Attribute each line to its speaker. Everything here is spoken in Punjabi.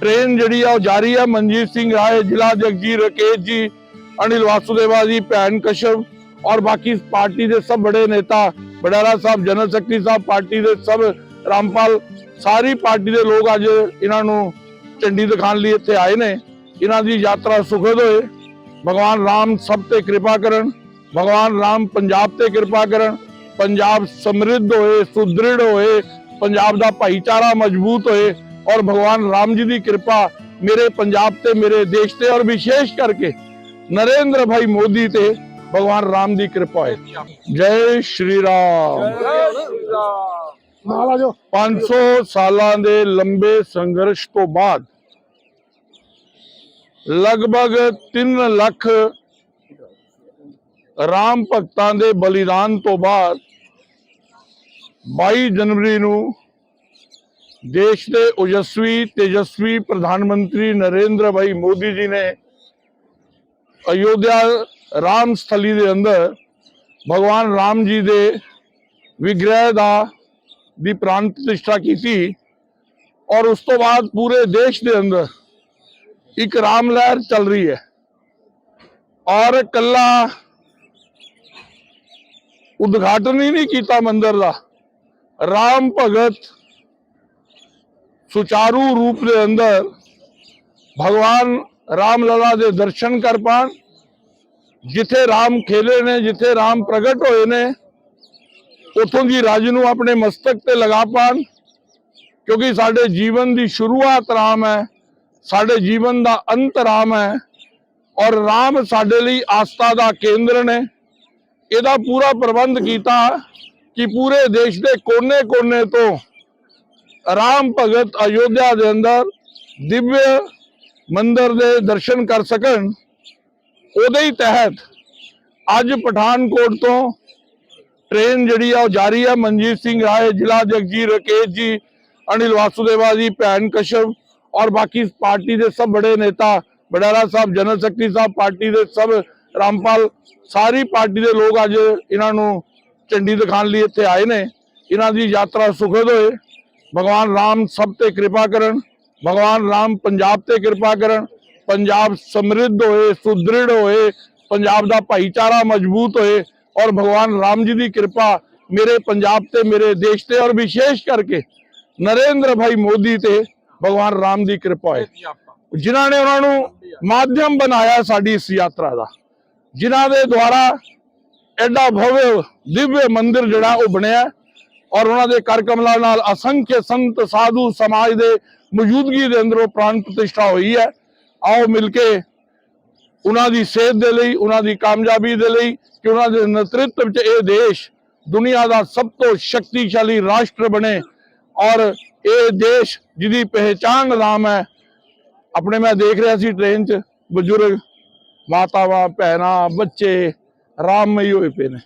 Speaker 1: ਟ੍ਰੇਨ ਜਿਹੜੀ ਆ ਉਹ ਜਾਰੀ ਆ, ਮਨਜੀਤ ਸਿੰਘ ਰਾਏ, ਜ਼ਿਲ੍ਹਾ ਜਗਜੀਤ ਰਕੇਸ਼ ਜੀ, ਅਨਿਲ ਵਾਸੁਦੇਵਾ ਜੀ, ਭੈਣ ਕਸ਼ਮ ਔਰ ਬਾਕੀ ਪਾਰਟੀ ਦੇ ਸਭ ਬੜੇ ਨੇਤਾ ਬਡਾਲਾ ਸਾਹਿਬ, ਜਨਰਲ ਸੈਕਟਰੀ ਸਾਹਿਬ, ਪਾਰਟੀ ਦੇ ਸਭ, ਰਾਮਪਾਲ, ਸਾਰੀ ਪਾਰਟੀ ਦੇ ਲੋਕ ਅੱਜ ਇਹਨਾਂ ਨੂੰ ਝੰਡੀ ਦਿਖਾਉਣ ਲਈ ਇੱਥੇ ਆਏ ਨੇ। ਇਹਨਾਂ ਦੀ ਯਾਤਰਾ ਸੁਖਦ ਹੋਏ। ਭਗਵਾਨ ਰਾਮ ਸਭ ਤੇ ਕਿਰਪਾ ਕਰਨ। ਭਗਵਾਨ ਰਾਮ ਪੰਜਾਬ ਤੇ ਕਿਰਪਾ ਕਰਨ। ਪੰਜਾਬ ਸਮਰਿੱਧ ਹੋਏ, ਸੁਦ੍ਰਿੜ ਹੋਏ। ਪੰਜਾਬ ਦਾ ਭਾਈਚਾਰਾ ਮਜ਼ਬੂਤ ਔਰ ਭਗਵਾਨ ਰਾਮ ਜੀ ਦੀ ਕਿਰਪਾ ਮੇਰੇ ਪੰਜਾਬ ਤੇ ਮੇਰੇ ਦੇਸ਼ ਤੇ ਔਰ ਵਿਸ਼ੇਸ਼ ਕਰਕੇ ਨਰਿੰਦਰ ਭਾਈ ਮੋਦੀ ਤੇ ਭਗਵਾਨ ਰਾਮ ਦੀ ਕਿਰਪਾ ਹੈ ਜੈ ਸ਼੍ਰੀ ਰਾਮ।
Speaker 2: ਨਾਲ ਆ ਜਾਓ।
Speaker 1: 500 ਸਾਲਾਂ ਦੇ ਲੰਬੇ ਸੰਘਰਸ਼ ਤੋਂ ਬਾਅਦ ਲਗਭਗ 3 ਲੱਖ ਰਾਮ ਭਗਤਾਂ ਦੇ ਬਲੀਦਾਨ ਤੋਂ ਬਾਅਦ 22 ਜਨਵਰੀ ਨੂੰ ਦੇਸ਼ ਦੇ ਉਜਸਵੀ ਤੇਜਸਵੀ ਪ੍ਰਧਾਨ ਮੰਤਰੀ ਨਰਿੰਦਰ ਭਾਈ ਮੋਦੀ ਜੀ ਨੇ ਅਯੋਧਿਆ ਰਾਮ ਸਥਲੀ ਦੇ ਅੰਦਰ ਭਗਵਾਨ ਰਾਮ ਜੀ ਦੇ ਵਿਗ੍ਰਹਿ ਦਾ, ਦੀ ਪ੍ਰਾਣ ਪ੍ਰਤਿਸ਼ਠਾ ਕੀਤੀ ਔਰ ਉਸ ਤੋਂ ਬਾਅਦ ਪੂਰੇ ਦੇਸ਼ ਦੇ ਅੰਦਰ ਇੱਕ ਰਾਮ ਲਹਿਰ ਚੱਲ ਰਹੀ ਹੈ। ਔਰ ਕੱਲਾ ਉਦਘਾਟਨ ਹੀ ਨਹੀਂ ਕੀਤਾ ਮੰਦਿਰ ਦਾ। ਰਾਮ ਭਗਤ ਸੁਚਾਰੂ ਰੂਪ ਦੇ ਅੰਦਰ ਭਗਵਾਨ ਰਾਮ ਲਲਾ ਦੇ ਦਰਸ਼ਨ ਕਰ ਪਾਣ ਜਿੱਥੇ ਰਾਮ ਖੇਲੇ ਨੇ ਜਿੱਥੇ ਰਾਮ ਪ੍ਰਗਟ ਹੋਏ ਨੇ ਉਥੋਂ ਦੀ ਰਾਜ ਨੂੰ ਆਪਣੇ ਮਸਤਕ ਤੇ ਲਗਾ ਪਾਣ ਕਿਉਂਕਿ ਸਾਡੇ ਜੀਵਨ ਦੀ ਸ਼ੁਰੂਆਤ ਰਾਮ ਹੈ ਸਾਡੇ ਜੀਵਨ ਦਾ ਅੰਤ ਰਾਮ ਹੈ ਔਰ ਰਾਮ ਸਾਡੇ ਲਈ ਆਸਥਾ ਦਾ ਕੇਂਦਰ ਨੇ ਇਹਦਾ ਪੂਰਾ ਪ੍ਰਬੰਧ ਕੀਤਾ ਕਿ ਪੂਰੇ ਦੇਸ਼ ਦੇ ਕੋਨੇ-ਕੋਨੇ ਤੋਂ ਰਾਮ ਭਗਤ ਅਯੋਧਿਆ ਦੇ ਅੰਦਰ ਦਿਵਯ ਮੰਦਰ ਦੇ ਦਰਸ਼ਨ ਕਰ ਸਕਣ, ਉਹਦੇ ਹੀ ਤਹਿਤ ਅੱਜ ਪਠਾਨਕੋਟ ਤੋਂ ਟ੍ਰੇਨ ਜਿਹੜੀ ਆ ਉਹ ਜਾਰੀ ਆ, ਮਨਜੀਤ ਸਿੰਘ ਰਾਏ, ਜ਼ਿਲ੍ਹਾ ਜਗਜੀਤ ਰਕੇਸ਼ ਜੀ, ਅਨਿਲ ਵਾਸੁਦੇਵਾ ਜੀ, ਭੈਣ ਕਸ਼ਮ ਔਰ ਬਾਕੀ ਪਾਰਟੀ ਦੇ ਸਭ ਬੜੇ ਨੇਤਾ ਬਡਾਲਾ ਸਾਹਿਬ, ਜਨਰਲ ਸੈਕਟਰੀ ਸਾਹਿਬ, ਪਾਰਟੀ ਦੇ ਸਭ, ਰਾਮਪਾਲ, ਸਾਰੀ ਪਾਰਟੀ ਦੇ ਲੋਕ ਅੱਜ ਇਹਨਾਂ ਨੂੰ ਝੰਡੀ ਦਿਖਾਉਣ ਲਈ ਇੱਥੇ ਆਏ ਨੇ। ਇਹਨਾਂ ਦੀ ਯਾਤਰਾ ਸੁਖਦ ਹੋਏ। ਭਗਵਾਨ ਰਾਮ ਸਭ ਤੇ ਕਿਰਪਾ ਕਰਨ, ਭਗਵਾਨ ਰਾਮ ਪੰਜਾਬ ਤੇ ਕਿਰਪਾ ਕਰਨ, ਪੰਜਾਬ ਸਮਰਿੱਧ ਹੋਏ, ਸੁਦ੍ਰਿੜ ਹੋਏ, ਪੰਜਾਬ ਦਾ ਭਾਈਚਾਰਾ ਮਜ਼ਬੂਤ ਹੋਏ ਔਰ ਭਗਵਾਨ ਰਾਮ ਜੀ ਦੀ ਕਿਰਪਾ ਮੇਰੇ ਪੰਜਾਬ ਤੇ, ਮੇਰੇ ਦੇਸ਼ ਤੇ ਔਰ ਵਿਸ਼ੇਸ਼ ਕਰਕੇ ਨਰਿੰਦਰ ਭਾਈ ਮੋਦੀ ਤੇ ਭਗਵਾਨ ਰਾਮ ਦੀ ਕਿਰਪਾ ਹੈ ਜਿਨ੍ਹਾਂ ਨੇ ਉਹਨਾਂ ਨੂੰ ਮਾਧਿਅਮ ਬਣਾਇਆ ਸਾਡੀ ਇਸ ਯਾਤਰਾ ਦਾ, ਜਿਨ੍ਹਾਂ ਦੇ ਦੁਆਰਾ ਐਡਾ ਭਵਯ, ਦਿਵਯ ਮੰਦਿਰ ਜਿਹੜਾ ਉਹ ਬਣਿਆ। ਔਰ ਉਹਨਾਂ ਦੇ ਕਰ ਕਮਲਾਂ ਨਾਲ ਅਸੰਖ ਸੰਤ ਸਾਧੂ ਸਮਾਜ ਦੇ ਮੌਜੂਦਗੀ ਦੇ ਅੰਦਰ ਉਹ ਪ੍ਰਾਣ ਪ੍ਰਤਿਸ਼ਠਾ ਹੋਈ ਹੈ। ਆਓ ਮਿਲ ਕੇ ਉਹਨਾਂ ਦੀ ਸਿਹਤ ਦੇ ਲਈ, ਉਹਨਾਂ ਦੀ ਕਾਮਯਾਬੀ ਦੇ ਲਈ ਕਿ ਉਹਨਾਂ ਦੇ ਨੇਤਰਤਵ ਵਿੱਚ ਇਹ ਦੇਸ਼ ਦੁਨੀਆ ਦਾ ਸਭ ਤੋਂ ਸ਼ਕਤੀਸ਼ਾਲੀ ਰਾਸ਼ਟਰ ਬਣੇ ਔਰ ਇਹ ਦੇਸ਼ ਜਿਹਦੀ ਪਹਿਚਾਨ ਨਾਮ ਹੈ। ਆਪਣੇ ਮੈਂ ਦੇਖ ਰਿਹਾ ਸੀ ਟ੍ਰੇਨ 'ਚ ਬਜ਼ੁਰਗ ਮਾਤਾਵਾਂ, ਭੈਣਾਂ, ਬੱਚੇ ਰਾਮਮਈ ਹੋਏ ਪਏ ਨੇ।